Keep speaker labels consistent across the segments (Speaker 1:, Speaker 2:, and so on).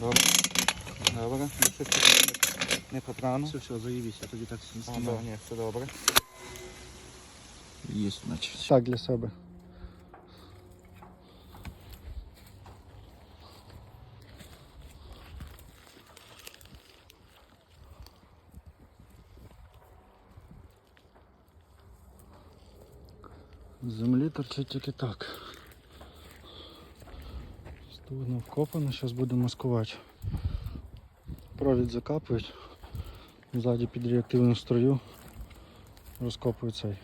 Speaker 1: Добре. Добре. Ну, щось не- Не потрапно.
Speaker 2: Все, все, заїбіся, тоді так
Speaker 1: А, да, ні, все добре.
Speaker 2: Є, значить.
Speaker 3: Так для себе. Землі торчить тільки так. Студно вкопано, зараз будемо маскувати. Провід закапують. Ззаді під реактивну струю розкопують цей.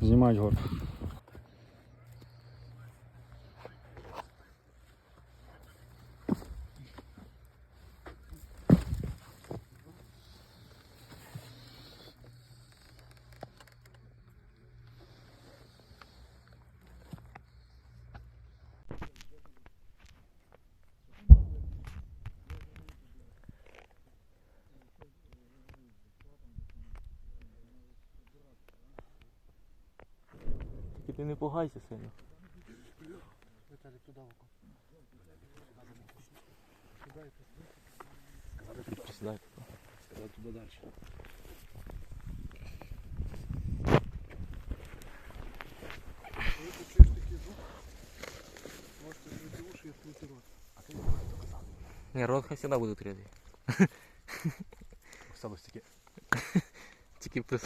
Speaker 3: Знімають горб.
Speaker 4: Тільки ти не пугайся сильно. Присідай.
Speaker 2: Сказав туди далі.
Speaker 4: Ні, рот хай завжди буде відкритий.
Speaker 2: Таке.
Speaker 4: Тільки прис...